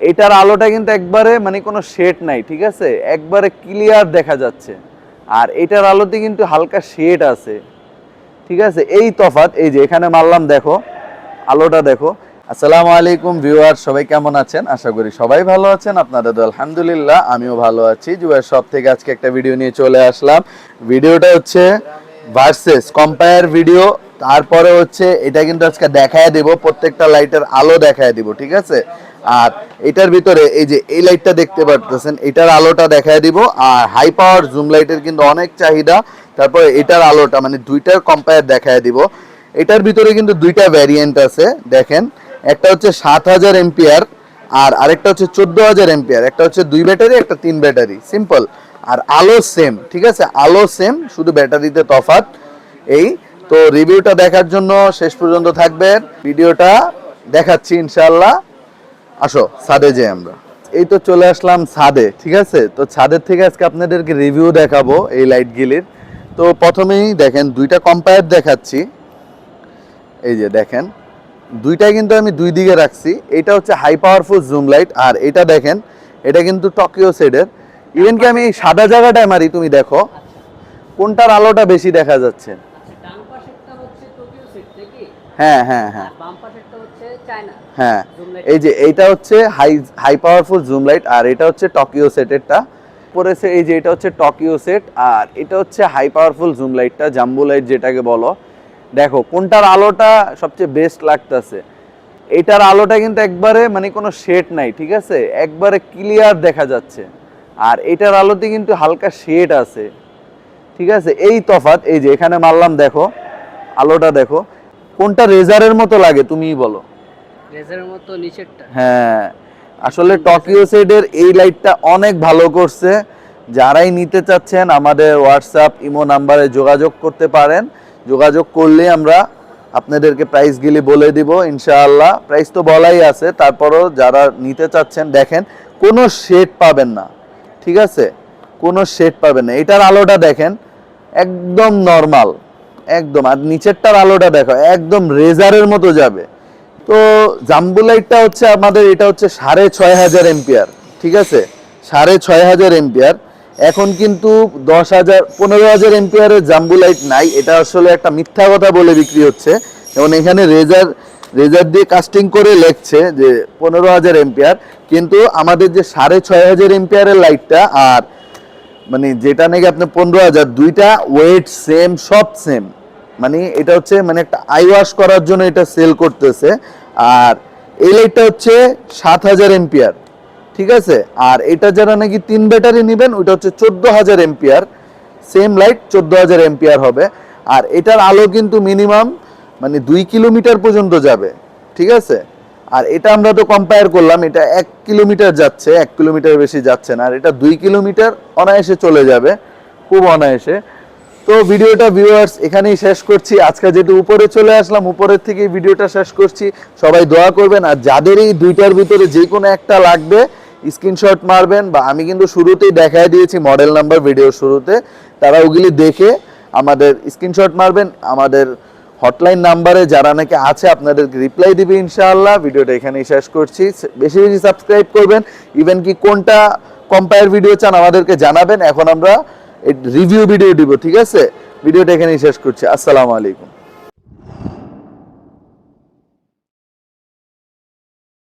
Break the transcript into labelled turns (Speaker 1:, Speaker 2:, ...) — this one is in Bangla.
Speaker 1: এটার আলোটা কিন্তু একবারে মানে কোনো শেড নাই, ঠিক আছে? একবারে ক্লিয়ার দেখা যাচ্ছে। আর এটার আলোতে কিন্তু হালকা শেড আছে, ঠিক আছে? এই তফাৎ, এই যে এখানে মারলাম, দেখো, আলোটা দেখো। আসসালামু আলাইকুম ভিউয়ার সবাই কেমন আছেন? আশা করি সবাই ভালো আছেন, আপনাদের তো আলহামদুলিল্লাহ, আমিও ভালো আছি। জুয়ার সব থেকে আজকে একটা ভিডিও নিয়ে চলে আসলাম। ভিডিওটা হচ্ছে ভার্সেস কম্পায়ার ভিডিও তারপরে হচ্ছে এটা কিন্তু আজকে দেখায় দেব, প্রত্যেকটা লাইটের আলো দেখায় দিব, ঠিক আছে? আর এটার ভিতরে এই যে এই লাইটটা দেখতে পারতেছেন, এটার আলোটা দেখায় দিব। আর হাই পাওয়ার জুম লাইটের কিন্তু অনেক চাহিদা। তারপরে এটার আলোটা মানে দুইটার কম্পায়ার দেখায় দিব। এটার ভিতরে কিন্তু দুইটা ভ্যারিয়েন্ট আছে, দেখেন। একটা হচ্ছে সাত হাজার এম্পিয়ার, আর আরেকটা হচ্ছে চোদ্দ হাজার এম্পিয়ার। একটা হচ্ছে দুই ব্যাটারি, একটা তিন ব্যাটারি। সিম্পল আর আলো সেম ঠিক আছে? আলো সেম শুধু ব্যাটারিতে তফাৎ এই। তো রিভিউটা দেখার জন্য শেষ পর্যন্ত থাকবেন। ভিডিওটা দেখাচ্ছি ইনশাল্লাহ আসো ছাদে যাই আমরা। এই তো চলে আসলাম ছাদে ঠিক আছে? তো ছাদের থেকে আজকে আপনাদেরকে রিভিউ দেখাবো এই লাইটগুলির তো প্রথমেই দেখেন দুইটা কম্পায়ার দেখাচ্ছি। এই যে দেখেন দুইটাই কিন্তু আমি দুই দিকে রাখছি। এটা হচ্ছে হাই পাওয়ারফুল জুম লাইট আর এটা দেখেন এটা কিন্তু টোকিও সেডের ইভেন কি আমি সাদা জায়গাটায় মারি তুমি দেখো কোনটার আলোটা বেশি দেখা যাচ্ছে?
Speaker 2: আচ্ছা
Speaker 1: হ্যাঁ হ্যাঁ হ্যাঁ। হ্যাঁ। এই যে এইটা হচ্ছে high high powerful zoom light আর এটা হচ্ছে টকিও সেটেরটা পড়েছে এই যে এটা হচ্ছে টকিও সেট আর এটা হচ্ছে হাই পাওয়ারফুল জুম লাইটটা জাম্বু লাইট যেটাকে বলো। দেখো কোনটার আলোটা সবচেয়ে বেস্ট লাগতেছে? এটার আলোটা কিন্তু একবারে মানে কোনো শেড নাই ঠিক আছে? একবারে ক্লিয়ার দেখা যাচ্ছে। আর এটার আলোতে কিন্তু হালকা শেড আছে। ঠিক আছে? এই তফাৎ এই যে এখানে মারলাম দেখো আলোটা দেখো। কোনটা রেজারের মতো লাগে তুমিই বলো। হ্যাঁ আসলে টোকিও সেডের এই লাইটটা অনেক ভালো করছে। যারাই নিতে চাচ্ছেন, আমাদের হোয়াটসঅ্যাপ ইমো নাম্বারে যোগাযোগ করতে পারেন। যোগাযোগ করলে আমরা আপনাদেরকে প্রাইসগুলি বলে দিব, ইনশাআল্লাহ। প্রাইস তো বলাই আছে, তারপরও যারা নিতে চাচ্ছেন, দেখেন, কোনো শেড পাবেন না। ঠিক আছে? কোনো শেড পাবেন না। এটার আলোটা দেখেন, একদম নর্মাল একদম। আর নিচেরটার আলোটা দেখো, একদম রেজারের মতো যাবে। তো জাম্বু লাইটটা হচ্ছে আমাদের, এটা হচ্ছে সাড়ে ছয় হাজার এম্পিয়ার ঠিক আছে? সাড়ে ছয় হাজার এম্পিয়ার এখন কিন্তু দশ হাজার, পনেরো হাজার এম্পিয়ারের জাম্বু লাইট নাই। এটা আসলে একটা মিথ্যা কথা বলে বিক্রি হচ্ছে। যেমন এখানে রেজার রেজার দিয়ে কাস্টিং করে লেখছে যে পনেরো হাজার এম্পিয়ার কিন্তু আমাদের যে সাড়ে ছয় হাজার এম্পিয়ারের লাইটটা আর মানে যেটা নাকি আপনার পনেরো হাজার, দুইটা ওয়েট সেম সব সেম মানে এটা হচ্ছে মানে একটা আই ওয়াশ করার জন্য এটা সেল করতেছে। আর এই লাইটটা হচ্ছে সাত হাজার এম্পিয়ার ঠিক আছে? আর এটা যারা নাকি তিন ব্যাটারি নেবেন, ওইটা হচ্ছে চোদ্দ হাজার এম্পিয়ার সেম লাইট চোদ্দ হাজার এম্পিয়ার হবে। আর এটার আলো কিন্তু মিনিমাম মানে দুই কিলোমিটার পর্যন্ত যাবে, ঠিক আছে? আর এটা আমরা তো কম্পেয়ার করলাম, এটা এক কিলোমিটার যাচ্ছে, এক কিলোমিটার বেশি যাচ্ছে না। আর এটা দুই কিলোমিটার অনায়াসে চলে যাবে, খুব অনায়াসে। তো ভিডিওটা ভিউয়ার্স এখানেই শেষ করছি। আজকে যেহেতু উপরে চলে আসলাম, উপরের থেকে ভিডিওটা শেষ করছি। সবাই দোয়া করবেন, আর যাদের এই দুইটার ভিতরে যে কোনো একটা লাগবে স্ক্রিনশট মারবেন, বা আমি কিন্তু শুরুতেই দেখাই দিয়েছি মডেল নাম্বার ভিডিও শুরুতে। তারা ওগুলি দেখে আমাদের স্ক্রিনশট মারবেন, আমাদের হটলাইন নাম্বারে যারা নাকি আছে, আপনাদেরকে রিপ্লাই দিবে ইনশাআল্লাহ। ভিডিওটা এখানেই শেষ করছি। বেশি বেশি সাবস্ক্রাইব করবেন। ইভেন কি কোনটা কম্পায়ার ভিডিও চান আমাদেরকে জানাবেন। এখন আমরা রিভিউ ভিডিও দিব ঠিক আছে? ভিডিওটা এখানেই শেষ করছি। আসসালামু আলাইকুম।